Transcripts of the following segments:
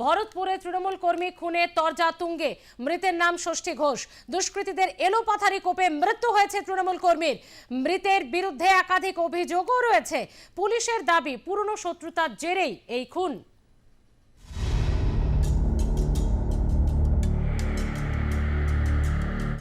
ভরতপুরে তৃণমূল কর্মী খুনে তরজা তুঙ্গে। মৃতের নাম ষষ্ঠী ঘোষ। দুষ্কৃতীদের এলোপাথারি কোপে মৃত্যু হয়েছে তৃণমূল কর্মীর। মৃতের বিরুদ্ধে একাধিক অভিযোগও রয়েছে। পুলিশের দাবি, পুরনো শত্রুতার জেরেই এই খুন।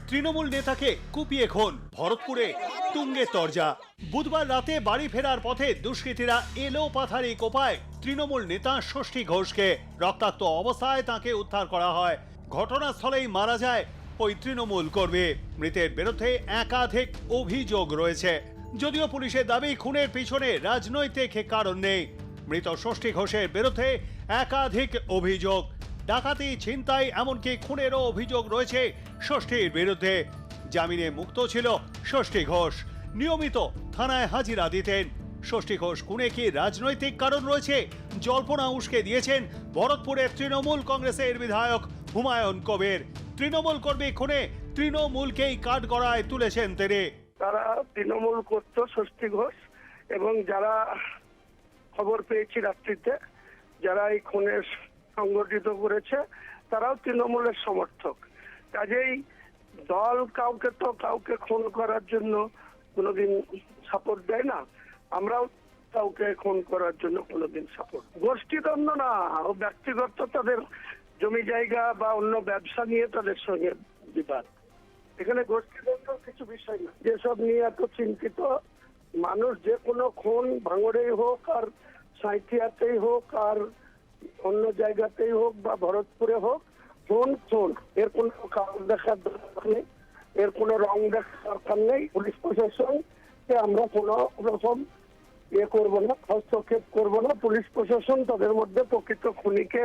তৃণমূল নেতাকে কুপিয়ে খুন। ভরতপুরে তুঙ্গে তরজা। বুধবার রাতে বাড়ি ফেরার পথে দুষ্কৃতীরা এলো পাথারি কোপায়। তৃণমূল নেতা ষষ্ঠী ঘোষকে রক্তাক্ত অবস্থায় তাকে উদ্ধার করা হয়। ঘটনাস্থলেই মারা যায় ওই তৃণমূল কর্মী। মৃতের বিরুদ্ধে একাধিক অভিযোগ রয়েছে। যদিও পুলিশের দাবি, খুনের পিছনে রাজনৈতিক কারণ নেই। মৃত ষষ্ঠী ঘোষের বিরুদ্ধে একাধিক অভিযোগ। ডাকাতি, ছিনতাই, এমনকি খুনেরও অভিযোগ রয়েছে ষষ্ঠীর বিরুদ্ধে। জামিনে মুক্ত ছিল ষষ্ঠী ঘোষ। নিয়মিত থানায় হাজিরা দিতেন। ষষ্ঠী ঘোষ খুনে কি রাজনৈতিক কারণ রয়েছে? জল্পনা উস্কে দিয়েছেন ভরতপুরের তৃণমূল কংগ্রেসের বিধায়ক হুমায়ুন কবির। তৃণমূল কর্মী খুনে তৃণমূলকেই কাঠগড়ায় তুলেছেন তিনি। তারা তৃণমূল করত ষষ্ঠী ঘোষ এবং যারা খবর পেয়েছি রাত্রিতে, যারা এই খুনের সংগঠিত করেছে, তারাও তৃণমূলের সমর্থক। কাজেই দল কাউকে তো কাউকে খুন করার জন্য কোনোদিন সাপোর্ট দেয় না। আমরাও কাউকে খুন করার জন্য কোনোদিন সাপোর্ট গোষ্ঠীদ্বন্দ্ব না, ও ব্যক্তিগত তাদের জমি জায়গা বা অন্য ব্যবসা নিয়ে তাদের সঙ্গে বিবাদ। এখানে গোষ্ঠীদ্বন্দ্ব কিছু বিষয় না। যেসব নিয়ে এত চিন্তিত, মানুষ যে কোনো খুন ভাঙড়েই হোক আর সাঁইথিয়াতেই হোক আর অন্য জায়গাতেই হোক বা ভরতপুরে হোক খুন খুন এর কোনো কারণ দেখার দরকার নেই। এর কোনো রং দেখার দরকার নেই। পুলিশ প্রশাসনকে আমরা কোনো রকম ইয়ে করব না, হস্তক্ষেপ করব না। পুলিশ প্রশাসন তাদের মধ্যে প্রকৃত খুনিকে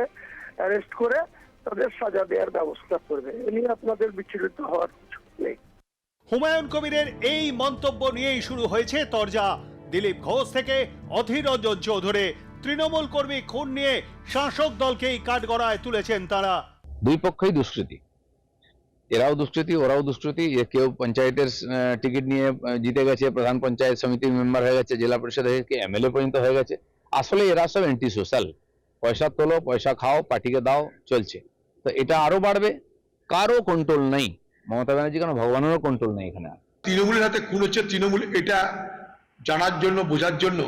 অ্যারেস্ট করে তাদের সাজা দেওয়ার ব্যবস্থা করবে। এ নিয়ে আপনাদের বিচলিত হওয়ার কিছু নেই। হুমায়ুন কবিরের এই মন্তব্য নিয়েই শুরু হয়েছে তরজা। দিলীপ ঘোষ থেকে অধীর রঞ্জন চৌধুরী। তৃণমূল কর্মী খুন নিয়ে শাসক দলকেই কাঠগড়ায় তুলেছেন তারা। দুই পক্ষই দুষ্কৃতি। এরাও দুষ্কৃতি, ওরাও দুষ্কৃতি। কেউ পঞ্চায়েতের টিকিট নিয়ে জিতে গেছে, প্রধান পঞ্চায়েত সমিতির মেম্বার হয়ে গেছে, জেলা পরিষদ হয়ে এমএলএ পর্যন্ত হয়ে গেছে। আসলে এরা সব অ্যান্টি সোশ্যাল পয়সা তোলো, পয়সা খাও, পার্টিকে দাও, চলছে। তো এটা আরও বাড়বে, কারও কন্ট্রোল নেই। মমতা ব্যানার্জি কেন? ভগবানেরও কন্ট্রোল নেই এখানে তৃণমূলের হাতে খুন হচ্ছে তৃণমূল, এটা জানার জন্য, বোঝার জন্য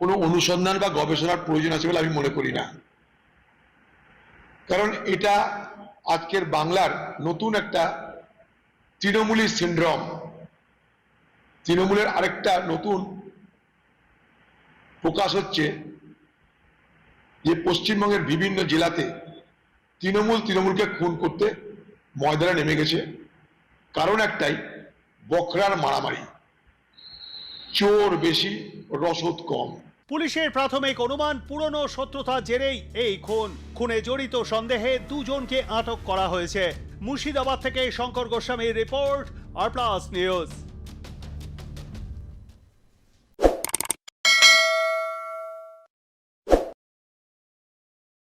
কোনো অনুসন্ধান বা গবেষণার প্রয়োজন আছে বলে আমি মনে করি না। কারণ এটা আজকের বাংলার নতুন একটা তৃণমূলী সিন্ড্রম। তৃণমূলের আরেকটা নতুন প্রকাশ হচ্ছে যে পশ্চিমবঙ্গের বিভিন্ন জেলাতে তৃণমূল তৃণমূলকে খুন করতে ময়দানে নেমে গেছে। কারণ একটাই বকরার মারামারি। চোর বেশি, রসদ কম। পুলিশের প্রাথমিক অনুমান, পুরনো শত্রুতা জেরেই এই খুন। খুনে জড়িত সন্দেহে দুজনকে আটক করা হয়েছে। মুর্শিদাবাদ থেকে শঙ্কর গোস্বামীর রিপোর্ট, আর প্লাস নিউজ।